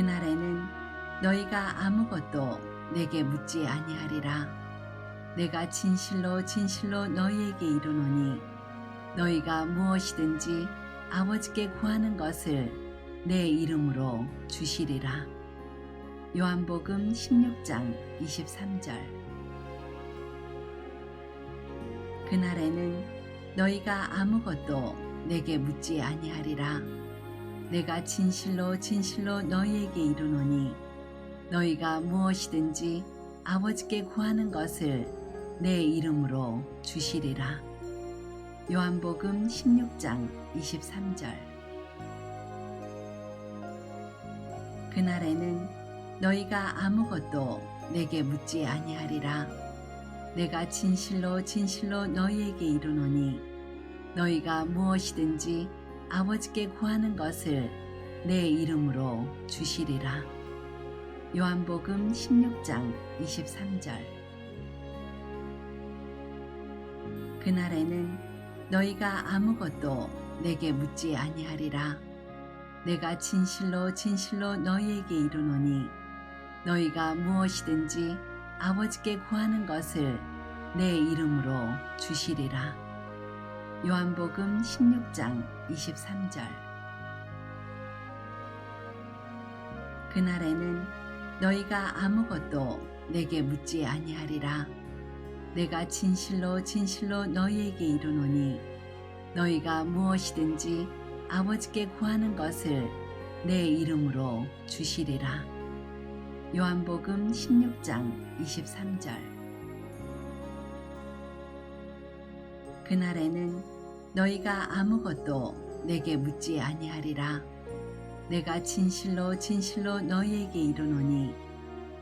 그날에는 너희가 아무것도 내게 묻지 아니하리라. 내가 진실로 진실로 너희에게 이르노니 너희가 무엇이든지 아버지께 구하는 것을 내 이름으로 주시리라. 요한복음 16장 23절 그날에는 너희가 아무것도 내게 묻지 아니하리라. 내가 진실로 진실로 너희에게 이르노니 너희가 무엇이든지 아버지께 구하는 것을 내 이름으로 주시리라. 요한복음 16장 23절 그날에는 너희가 아무것도 내게 묻지 아니하리라. 내가 진실로 진실로 너희에게 이르노니 너희가 무엇이든지 아버지께 구하는 것을 내 이름으로 주시리라. 요한복음 16장 23절 그날에는 너희가 아무것도 내게 묻지 아니하리라. 내가 진실로 진실로 너희에게 이르노니 너희가 무엇이든지 아버지께 구하는 것을 내 이름으로 주시리라. 요한복음 16장 23절 그날에는 너희가 아무것도 내게 묻지 아니하리라. 내가 진실로 진실로 너희에게 이르노니 너희가 무엇이든지 아버지께 구하는 것을 내 이름으로 주시리라. 요한복음 16장 23절 그날에는 너희가 아무것도 내게 묻지 아니하리라. 내가 진실로 진실로 너희에게 이르노니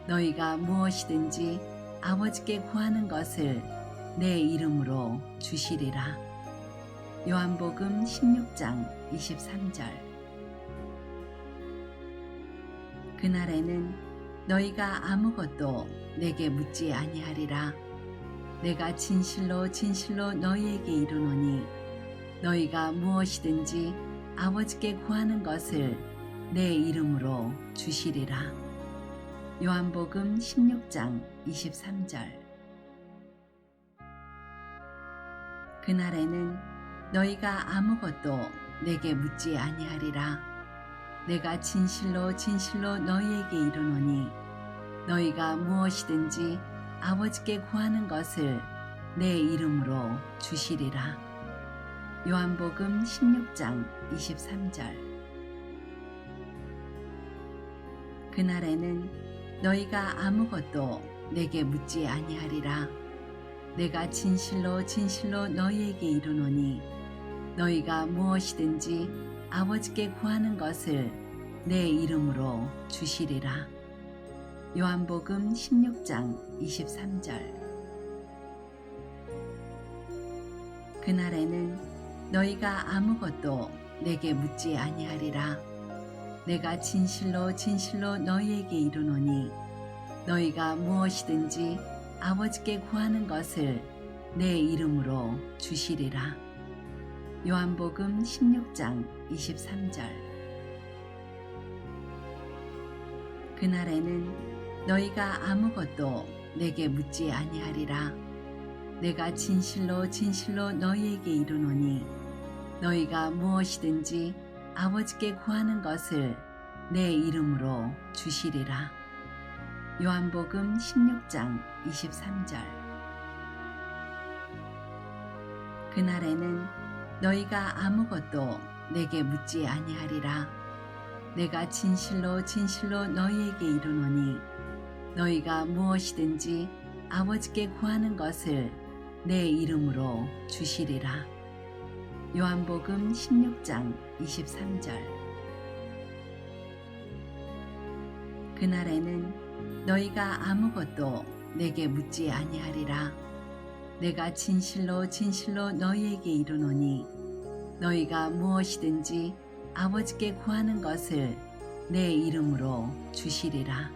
너희가 무엇이든지 아버지께 구하는 것을 내 이름으로 주시리라. 요한복음 16장 23절 그날에는 너희가 아무것도 내게 묻지 아니하리라. 내가 진실로 진실로 너희에게 이르노니 너희가 무엇이든지 아버지께 구하는 것을 내 이름으로 주시리라. 요한복음 16장 23절 그날에는 너희가 아무것도 내게 묻지 아니하리라. 내가 진실로 진실로 너희에게 이르노니 너희가 무엇이든지 아버지께 구하는 것을 내 이름으로 주시리라. 요한복음 16장 23절 그날에는 너희가 아무것도 내게 묻지 아니하리라. 내가 진실로 진실로 너희에게 이르노니 너희가 무엇이든지 아버지께 구하는 것을 내 이름으로 주시리라. 요한복음 16장 23절 그날에는 너희가 아무것도 내게 묻지 아니하리라. 내가 진실로 진실로 너희에게 이르노니 너희가 무엇이든지 아버지께 구하는 것을 내 이름으로 주시리라. 요한복음 16장 23절 그날에는 너희가 아무것도 내게 묻지 아니하리라. 내가 진실로 진실로 너희에게 이르노니 너희가 무엇이든지 아버지께 구하는 것을 내 이름으로 주시리라. 요한복음 16장 23절 그날에는 너희가 아무것도 내게 묻지 아니하리라. 내가 진실로 진실로 너희에게 이르노니 너희가 무엇이든지 아버지께 구하는 것을 내 이름으로 주시리라. 요한복음 16장 23절 그날에는 너희가 아무것도 내게 묻지 아니하리라. 내가 진실로 진실로 너희에게 이르노니 너희가 무엇이든지 아버지께 구하는 것을 내 이름으로 주시리라.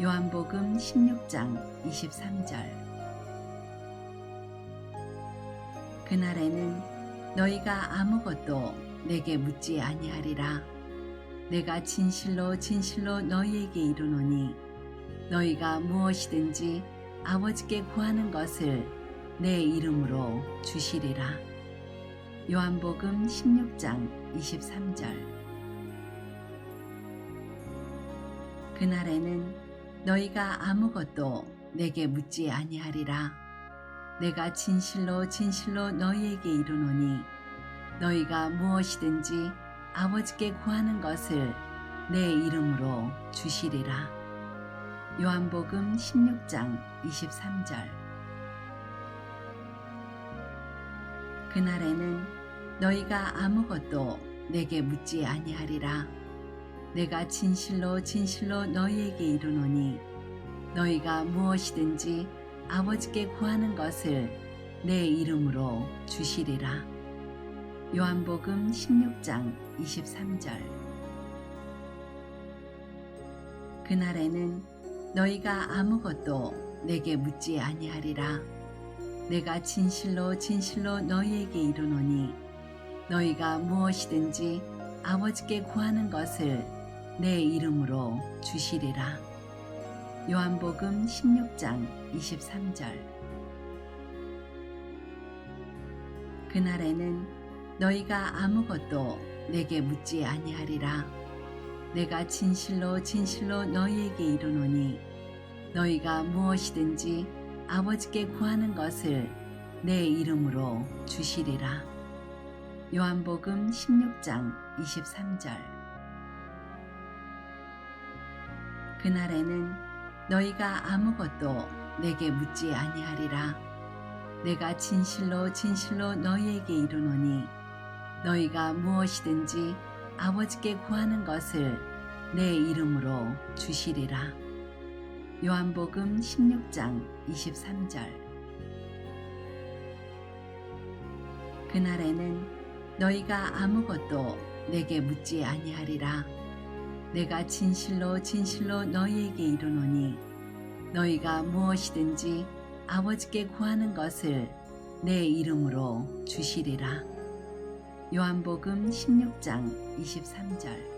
요한복음 16장 23절 그날에는 너희가 아무것도 내게 묻지 아니하리라. 내가 진실로 진실로 너희에게 이르노니 너희가 무엇이든지 아버지께 구하는 것을 내 이름으로 주시리라. 요한복음 16장 23절 그날에는 너희가 아무것도 내게 묻지 아니하리라. 내가 진실로 진실로 너희에게 이르노니 너희가 무엇이든지 아버지께 구하는 것을 내 이름으로 주시리라. 요한복음 16장 23절 그날에는 너희가 아무것도 내게 묻지 아니하리라. 내가 진실로 진실로 너희에게 이르노니 너희가 무엇이든지 아버지께 구하는 것을 내 이름으로 주시리라. 요한복음 16장 23절 그날에는 너희가 아무것도 내게 묻지 아니하리라. 내가 진실로 진실로 너희에게 이르노니 너희가 무엇이든지 아버지께 구하는 것을 내 이름으로 주시리라. 요한복음 16장 23절 그날에는 너희가 아무것도 내게 묻지 아니하리라. 내가 진실로 진실로 너희에게 이르노니 너희가 무엇이든지 아버지께 구하는 것을 내 이름으로 주시리라. 요한복음 16장 23절 그날에는 너희가 아무것도 내게 묻지 아니하리라. 내가 진실로 진실로 너희에게 이르노니 너희가 무엇이든지 아버지께 구하는 것을 내 이름으로 주시리라. 요한복음 16장 23절 그날에는 너희가 아무것도 내게 묻지 아니하리라. 내가 진실로 진실로 너희에게 이르노니 너희가 무엇이든지 아버지께 구하는 것을 내 이름으로 주시리라. 요한복음 16장 23절